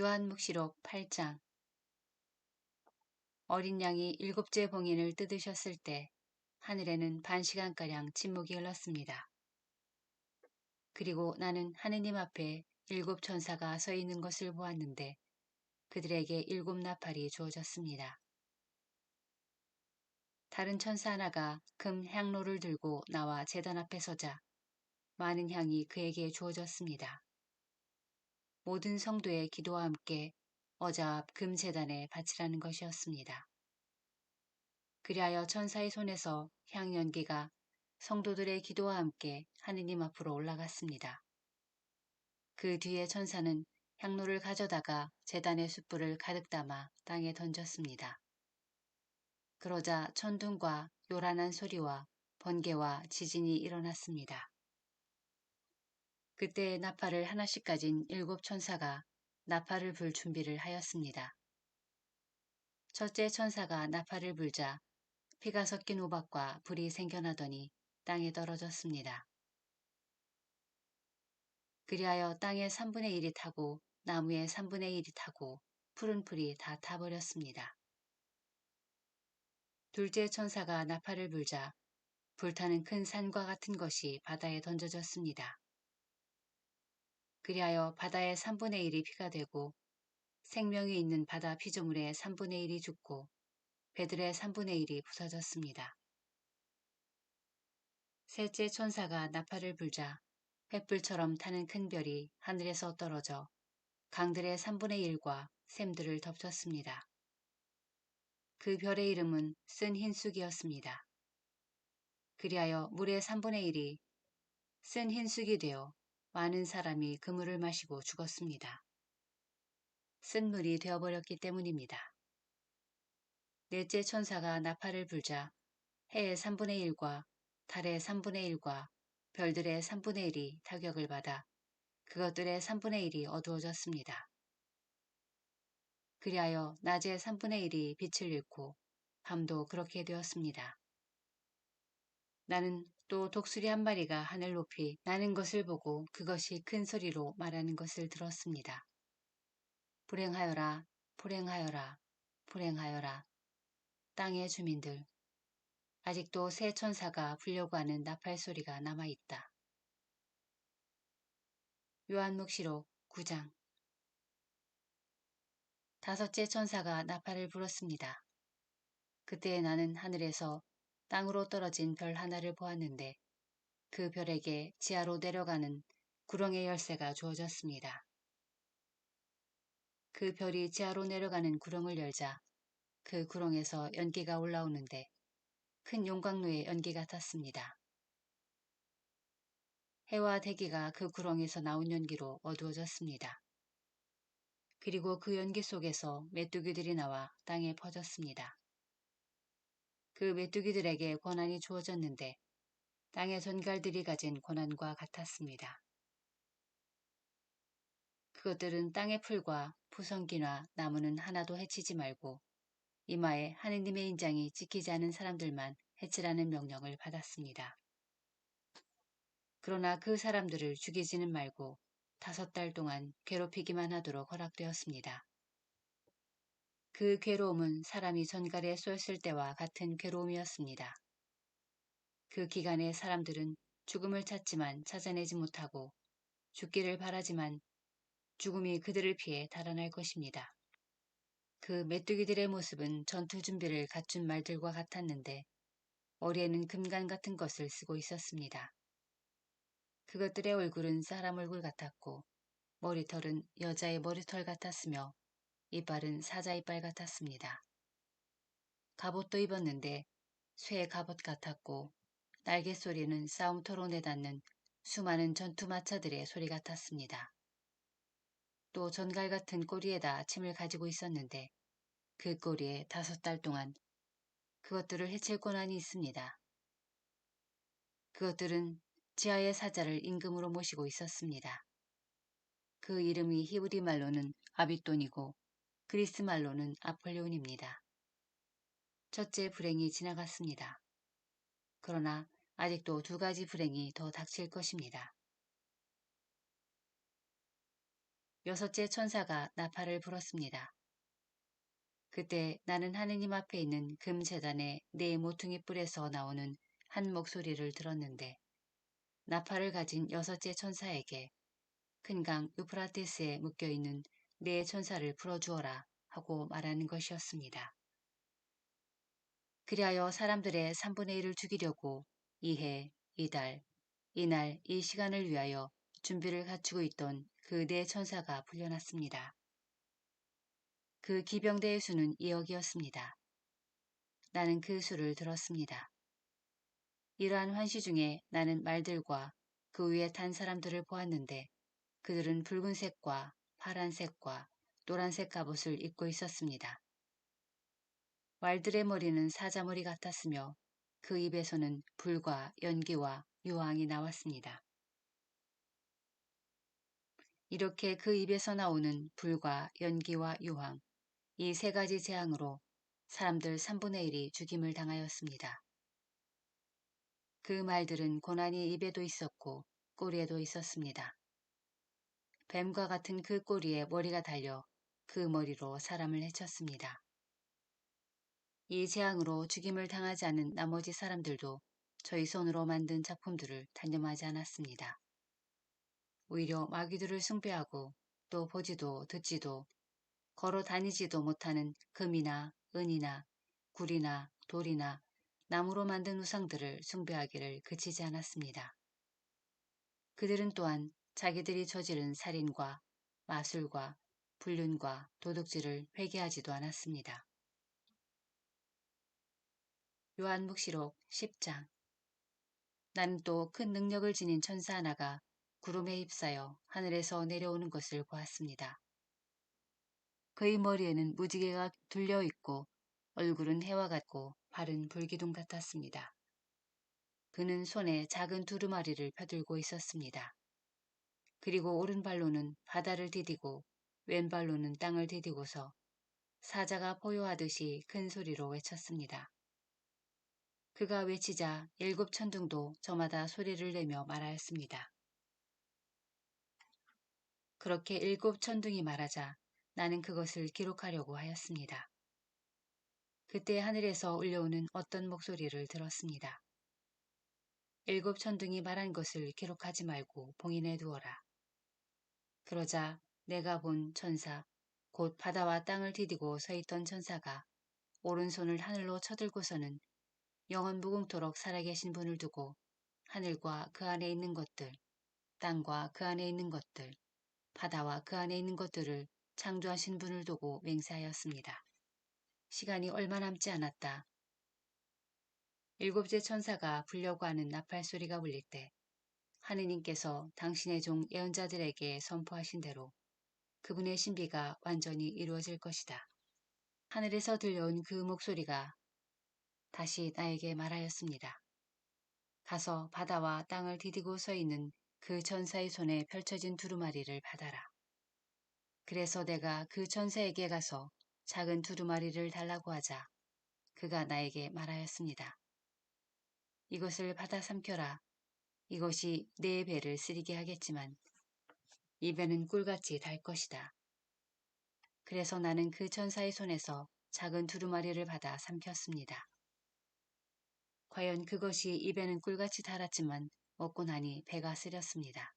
요한묵시록 8장 어린 양이 일곱째 봉인을 뜯으셨을 때 하늘에는 반 시간가량 침묵이 흘렀습니다. 그리고 나는 하느님 앞에 일곱 천사가 서 있는 것을 보았는데 그들에게 일곱 나팔이 주어졌습니다. 다른 천사 하나가 금 향로를 들고 나와 재단 앞에 서자 많은 향이 그에게 주어졌습니다. 모든 성도의 기도와 함께 어자 앞 금재단에 바치라는 것이었습니다. 그리하여 천사의 손에서 향연기가 성도들의 기도와 함께 하느님 앞으로 올라갔습니다. 그 뒤에 천사는 향로를 가져다가 재단의 숯불을 가득 담아 땅에 던졌습니다. 그러자 천둥과 요란한 소리와 번개와 지진이 일어났습니다. 그때 나팔을 하나씩 가진 일곱 천사가 나팔을 불 준비를 하였습니다. 첫째 천사가 나팔을 불자 피가 섞인 우박과 불이 생겨나더니 땅에 떨어졌습니다. 그리하여 땅의 3분의 1이 타고 나무의 3분의 1이 타고 푸른 풀이 다 타버렸습니다. 둘째 천사가 나팔을 불자 불타는 큰 산과 같은 것이 바다에 던져졌습니다. 그리하여 바다의 3분의 1이 피가 되고 생명이 있는 바다 피조물의 3분의 1이 죽고 배들의 3분의 1이 부서졌습니다. 셋째 천사가 나팔을 불자 횃불처럼 타는 큰 별이 하늘에서 떨어져 강들의 3분의 1과 샘들을 덮쳤습니다. 그 별의 이름은 쓴 흰쑥이었습니다. 그리하여 물의 3분의 1이 쓴 흰쑥이 되어 많은 사람이 그 물을 마시고 죽었습니다. 쓴 물이 되어버렸기 때문입니다. 넷째 천사가 나팔을 불자 해의 3분의 1과 달의 3분의 1과 별들의 3분의 1이 타격을 받아 그것들의 3분의 1이 어두워졌습니다. 그리하여 낮의 3분의 1이 빛을 잃고 밤도 그렇게 되었습니다. 나는 또 독수리 한 마리가 하늘 높이 나는 것을 보고 그것이 큰 소리로 말하는 것을 들었습니다. 불행하여라, 불행하여라, 불행하여라. 땅의 주민들. 아직도 새 천사가 불려고 하는 나팔 소리가 남아있다. 요한묵시록 9장 다섯째 천사가 나팔을 불었습니다. 그때 나는 하늘에서 땅으로 떨어진 별 하나를 보았는데 그 별에게 지하로 내려가는 구렁의 열쇠가 주어졌습니다. 그 별이 지하로 내려가는 구렁을 열자 그 구렁에서 연기가 올라오는데 큰 용광로의 연기 같았습니다. 해와 대기가 그 구렁에서 나온 연기로 어두워졌습니다. 그리고 그 연기 속에서 메뚜기들이 나와 땅에 퍼졌습니다. 그 메뚜기들에게 권한이 주어졌는데 땅의 전갈들이 가진 권한과 같았습니다. 그것들은 땅의 풀과 푸성기나 나무는 하나도 해치지 말고 이마에 하느님의 인장이 찍히지 않은 사람들만 해치라는 명령을 받았습니다. 그러나 그 사람들을 죽이지는 말고 다섯 달 동안 괴롭히기만 하도록 허락되었습니다. 그 괴로움은 사람이 전갈에 쏘였을 때와 같은 괴로움이었습니다. 그 기간에 사람들은 죽음을 찾지만 찾아내지 못하고 죽기를 바라지만 죽음이 그들을 피해 달아날 것입니다. 그 메뚜기들의 모습은 전투 준비를 갖춘 말들과 같았는데 머리에는 금간 같은 것을 쓰고 있었습니다. 그것들의 얼굴은 사람 얼굴 같았고 머리털은 여자의 머리털 같았으며 이빨은 사자 이빨 같았습니다. 갑옷도 입었는데 쇠의 갑옷 같았고 날개 소리는 싸움터로 내닫는 수많은 전투 마차들의 소리 같았습니다. 또 전갈 같은 꼬리에다 침을 가지고 있었는데 그 꼬리에 다섯 달 동안 그것들을 해칠 권한이 있습니다. 그것들은 지하의 사자를 임금으로 모시고 있었습니다. 그 이름이 히브리 말로는 아비돈이고 그리스 말로는 아폴레온입니다. 첫째 불행이 지나갔습니다. 그러나 아직도 두 가지 불행이 더 닥칠 것입니다. 여섯째 천사가 나팔을 불었습니다. 그때 나는 하느님 앞에 있는 금재단의 네 모퉁이 뿔에서 나오는 한 목소리를 들었는데 나팔을 가진 여섯째 천사에게 큰 강 유프라테스에 묶여있는 네 천사를 풀어주어라 하고 말하는 것이었습니다. 그리하여 사람들의 3분의 1을 죽이려고 이해, 이달, 이날 이 시간을 위하여 준비를 갖추고 있던 그 네 천사가 풀려났습니다. 그 기병대의 수는 2억이었습니다. 나는 그 수를 들었습니다. 이러한 환시 중에 나는 말들과 그 위에 탄 사람들을 보았는데 그들은 붉은색과 파란색과 노란색 갑옷을 입고 있었습니다. 말들의 머리는 사자머리 같았으며 그 입에서는 불과 연기와 유황이 나왔습니다. 이렇게 그 입에서 나오는 불과 연기와 유황, 이 세 가지 재앙으로 사람들 3분의 1이 죽임을 당하였습니다. 그 말들은 고난이 입에도 있었고 꼬리에도 있었습니다. 뱀과 같은 그 꼬리에 머리가 달려 그 머리로 사람을 해쳤습니다. 이 재앙으로 죽임을 당하지 않은 나머지 사람들도 저희 손으로 만든 작품들을 단념하지 않았습니다. 오히려 마귀들을 숭배하고 또 보지도 듣지도 걸어 다니지도 못하는 금이나 은이나 굴이나 돌이나 나무로 만든 우상들을 숭배하기를 그치지 않았습니다. 그들은 또한 자기들이 저지른 살인과 마술과 불륜과 도둑질을 회개하지도 않았습니다. 요한묵시록 10장 나는 또 큰 능력을 지닌 천사 하나가 구름에 휩싸여 하늘에서 내려오는 것을 보았습니다. 그의 머리에는 무지개가 둘려 있고 얼굴은 해와 같고 발은 불기둥 같았습니다. 그는 손에 작은 두루마리를 펴들고 있었습니다. 그리고 오른발로는 바다를 디디고 왼발로는 땅을 디디고서 사자가 포효하듯이 큰 소리로 외쳤습니다. 그가 외치자 일곱 천둥도 저마다 소리를 내며 말하였습니다. 그렇게 일곱 천둥이 말하자 나는 그것을 기록하려고 하였습니다. 그때 하늘에서 울려오는 어떤 목소리를 들었습니다. 일곱 천둥이 말한 것을 기록하지 말고 봉인해 두어라. 그러자 내가 본 천사, 곧 바다와 땅을 디디고 서 있던 천사가 오른손을 하늘로 쳐들고서는 영원 무궁토록 살아계신 분을 두고 하늘과 그 안에 있는 것들, 땅과 그 안에 있는 것들, 바다와 그 안에 있는 것들을 창조하신 분을 두고 맹세하였습니다. 시간이 얼마 남지 않았다. 일곱째 천사가 불려고 하는 나팔 소리가 울릴 때 하느님께서 당신의 종 예언자들에게 선포하신 대로 그분의 신비가 완전히 이루어질 것이다. 하늘에서 들려온 그 목소리가 다시 나에게 말하였습니다. 가서 바다와 땅을 디디고 서 있는 그 천사의 손에 펼쳐진 두루마리를 받아라. 그래서 내가 그 천사에게 가서 작은 두루마리를 달라고 하자 그가 나에게 말하였습니다. 이것을 받아 삼켜라. 이것이 내 배를 쓰리게 하겠지만 이 배는 꿀같이 달 것이다. 그래서 나는 그 천사의 손에서 작은 두루마리를 받아 삼켰습니다. 과연 그것이 입에는 꿀같이 달았지만 먹고 나니 배가 쓰렸습니다.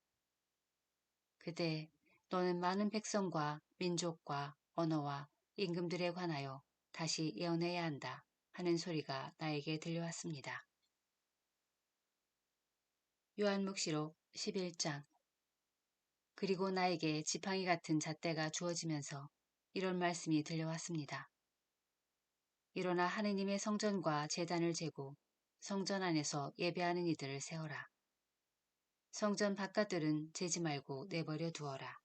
그때 너는 많은 백성과 민족과 언어와 임금들에 관하여 다시 예언해야 한다 하는 소리가 나에게 들려왔습니다. 요한묵시록 11장 그리고 나에게 지팡이 같은 잣대가 주어지면서 이런 말씀이 들려왔습니다. 일어나 하느님의 성전과 재단을 재고 성전 안에서 예배하는 이들을 세워라. 성전 바깥들은 재지 말고 내버려 두어라.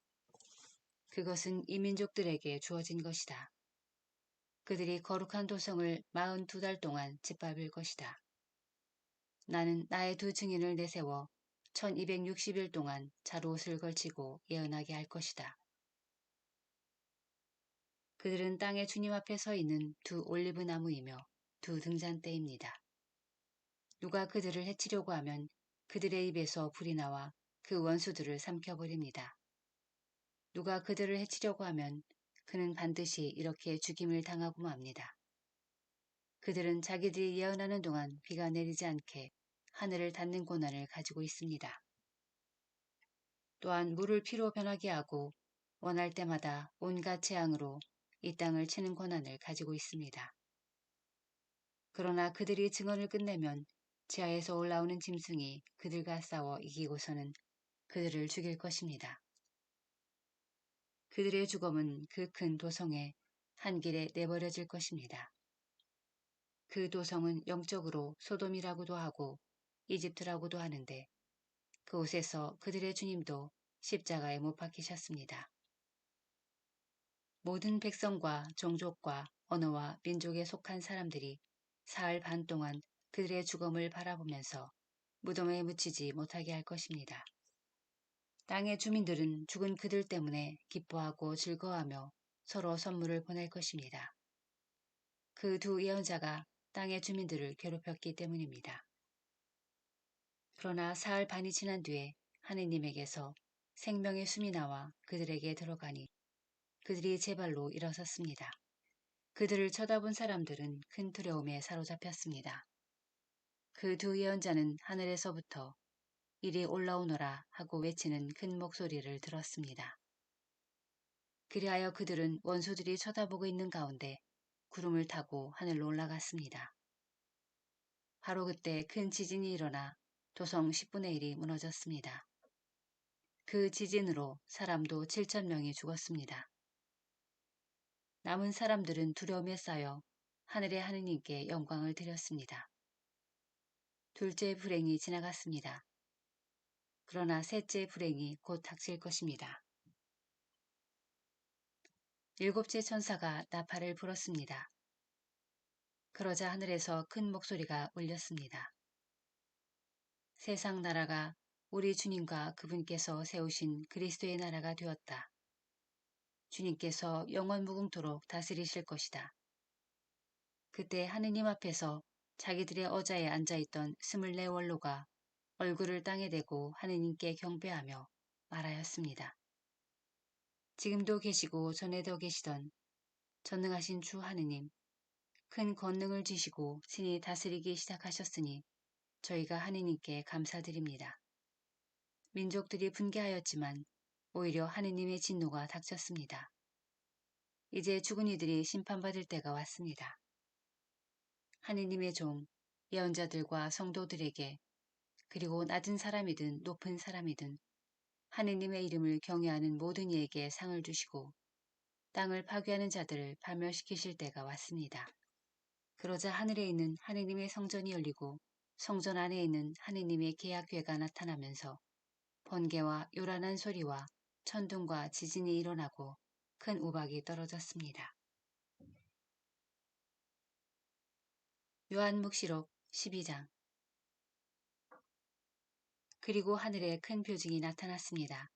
그것은 이민족들에게 주어진 것이다. 그들이 거룩한 도성을 42달 동안 짓밟을 것이다. 나는 나의 두 증인을 내세워 1260일 동안 자로옷을 걸치고 예언하게 할 것이다. 그들은 땅의 주님 앞에 서 있는 두 올리브 나무이며 두 등잔대입니다. 누가 그들을 해치려고 하면 그들의 입에서 불이 나와 그 원수들을 삼켜버립니다. 누가 그들을 해치려고 하면 그는 반드시 이렇게 죽임을 당하고 맙니다. 그들은 자기들이 예언하는 동안 비가 내리지 않게 하늘을 닫는 권한을 가지고 있습니다. 또한 물을 피로 변하게 하고 원할 때마다 온갖 재앙으로 이 땅을 치는 권한을 가지고 있습니다. 그러나 그들이 증언을 끝내면 지하에서 올라오는 짐승이 그들과 싸워 이기고서는 그들을 죽일 것입니다. 그들의 죽음은 그 큰 도성에 한 길에 내버려질 것입니다. 그 도성은 영적으로 소돔이라고도 하고 이집트라고도 하는데 그곳에서 그들의 주님도 십자가에 못 박히셨습니다. 모든 백성과 종족과 언어와 민족에 속한 사람들이 사흘 반 동안 그들의 죽음을 바라보면서 무덤에 묻히지 못하게 할 것입니다. 땅의 주민들은 죽은 그들 때문에 기뻐하고 즐거워하며 서로 선물을 보낼 것입니다. 그 두 예언자가 땅의 주민들을 괴롭혔기 때문입니다. 그러나 사흘 반이 지난 뒤에 하느님에게서 생명의 숨이 나와 그들에게 들어가니 그들이 제 발로 일어섰습니다. 그들을 쳐다본 사람들은 큰 두려움에 사로잡혔습니다. 그 두 예언자는 하늘에서부터 이리 올라오너라 하고 외치는 큰 목소리를 들었습니다. 그리하여 그들은 원수들이 쳐다보고 있는 가운데 구름을 타고 하늘로 올라갔습니다. 바로 그때 큰 지진이 일어나 도성 10분의 1이 무너졌습니다. 그 지진으로 사람도 7천 명이 죽었습니다. 남은 사람들은 두려움에 쌓여 하늘의 하느님께 영광을 드렸습니다. 둘째 불행이 지나갔습니다. 그러나 셋째 불행이 곧 닥칠 것입니다. 일곱째 천사가 나팔을 불었습니다. 그러자 하늘에서 큰 목소리가 울렸습니다. 세상 나라가 우리 주님과 그분께서 세우신 그리스도의 나라가 되었다. 주님께서 영원 무궁토록 다스리실 것이다. 그때 하느님 앞에서 자기들의 어자에 앉아있던 스물네 원로가 얼굴을 땅에 대고 하느님께 경배하며 말하였습니다. 지금도 계시고 전에도 계시던 전능하신 주 하느님, 큰 권능을 주시고 신이 다스리기 시작하셨으니 저희가 하느님께 감사드립니다. 민족들이 분개하였지만 오히려 하느님의 진노가 닥쳤습니다. 이제 죽은 이들이 심판받을 때가 왔습니다. 하느님의 종, 예언자들과 성도들에게 그리고 낮은 사람이든 높은 사람이든 하느님의 이름을 경외하는 모든 이에게 상을 주시고 땅을 파괴하는 자들을 파멸시키실 때가 왔습니다. 그러자 하늘에 있는 하느님의 성전이 열리고 성전 안에 있는 하느님의 계약궤가 나타나면서 번개와 요란한 소리와 천둥과 지진이 일어나고 큰 우박이 떨어졌습니다. 요한묵시록 12장 그리고 하늘에 큰 표징이 나타났습니다.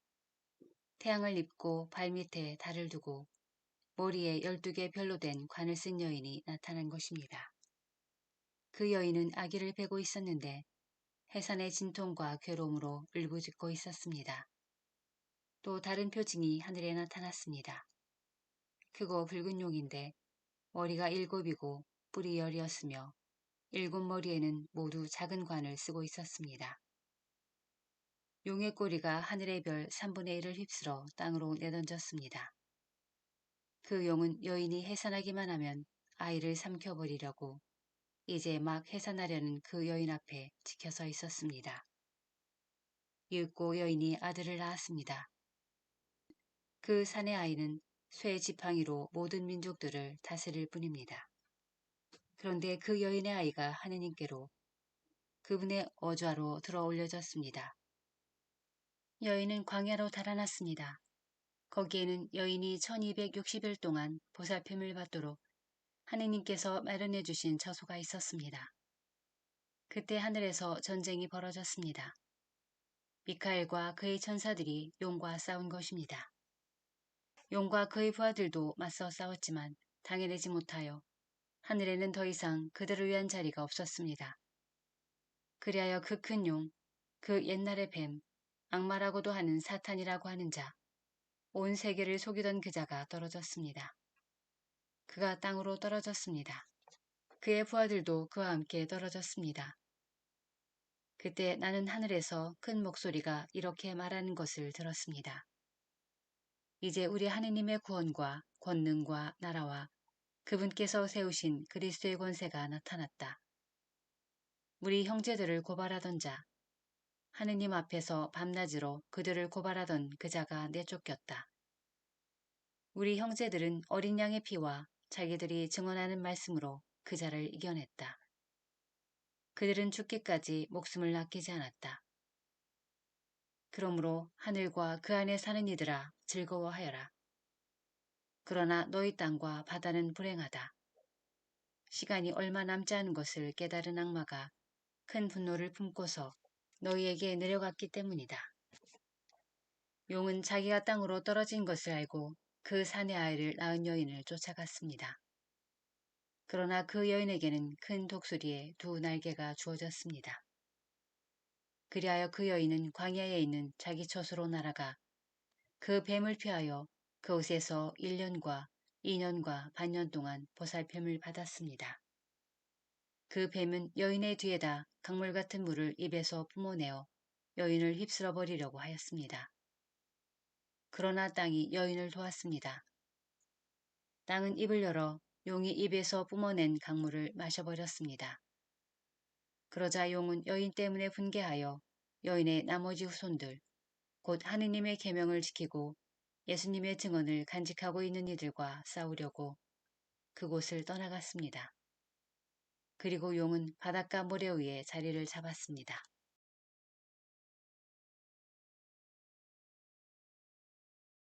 태양을 입고 발밑에 달을 두고 머리에 열두 개 별로 된 관을 쓴 여인이 나타난 것입니다. 그 여인은 아기를 베고 있었는데 해산의 진통과 괴로움으로 울부짖고 있었습니다. 또 다른 표징이 하늘에 나타났습니다. 크고 붉은 용인데 머리가 일곱이고 뿔이 열이었으며 일곱 머리에는 모두 작은 관을 쓰고 있었습니다. 용의 꼬리가 하늘의 별 3분의 1을 휩쓸어 땅으로 내던졌습니다. 그 용은 여인이 해산하기만 하면 아이를 삼켜버리려고 이제 막 해산하려는 그 여인 앞에 지켜서 있었습니다. 윷고 여인이 아들을 낳았습니다. 그 산의 아이는 쇠 지팡이로 모든 민족들을 다스릴 뿐입니다. 그런데 그 여인의 아이가 하느님께로 그분의 어좌로 들어 올려졌습니다. 여인은 광야로 달아났습니다. 거기에는 여인이 1260일 동안 보살핌을 받도록 하느님께서 마련해 주신 처소가 있었습니다. 그때 하늘에서 전쟁이 벌어졌습니다. 미카엘과 그의 천사들이 용과 싸운 것입니다. 용과 그의 부하들도 맞서 싸웠지만 당해내지 못하여 하늘에는 더 이상 그들을 위한 자리가 없었습니다. 그리하여 그 큰 용, 그 옛날의 뱀, 악마라고도 하는 사탄이라고 하는 자, 온 세계를 속이던 그자가 떨어졌습니다. 그가 땅으로 떨어졌습니다. 그의 부하들도 그와 함께 떨어졌습니다. 그때 나는 하늘에서 큰 목소리가 이렇게 말하는 것을 들었습니다. 이제 우리 하느님의 구원과 권능과 나라와 그분께서 세우신 그리스도의 권세가 나타났다. 우리 형제들을 고발하던 자, 하느님 앞에서 밤낮으로 그들을 고발하던 그자가 내쫓겼다. 우리 형제들은 어린 양의 피와 자기들이 증언하는 말씀으로 그 자를 이겨냈다. 그들은 죽기까지 목숨을 아끼지 않았다. 그러므로 하늘과 그 안에 사는 이들아 즐거워하여라. 그러나 너희 땅과 바다는 불행하다. 시간이 얼마 남지 않은 것을 깨달은 악마가 큰 분노를 품고서 너희에게 내려갔기 때문이다. 용은 자기가 땅으로 떨어진 것을 알고 그 사내 아이를 낳은 여인을 쫓아갔습니다. 그러나 그 여인에게는 큰 독수리의 두 날개가 주어졌습니다. 그리하여 그 여인은 광야에 있는 자기 처소로 날아가 그 뱀을 피하여 그곳에서 1년과 2년과 반년 동안 보살핌을 받았습니다. 그 뱀은 여인의 뒤에다 강물 같은 물을 입에서 뿜어내어 여인을 휩쓸어 버리려고 하였습니다. 그러나 땅이 여인을 도왔습니다. 땅은 입을 열어 용이 입에서 뿜어낸 강물을 마셔버렸습니다. 그러자 용은 여인 때문에 분개하여 여인의 나머지 후손들, 곧 하느님의 계명을 지키고 예수님의 증언을 간직하고 있는 이들과 싸우려고 그곳을 떠나갔습니다. 그리고 용은 바닷가 모래 위에 자리를 잡았습니다.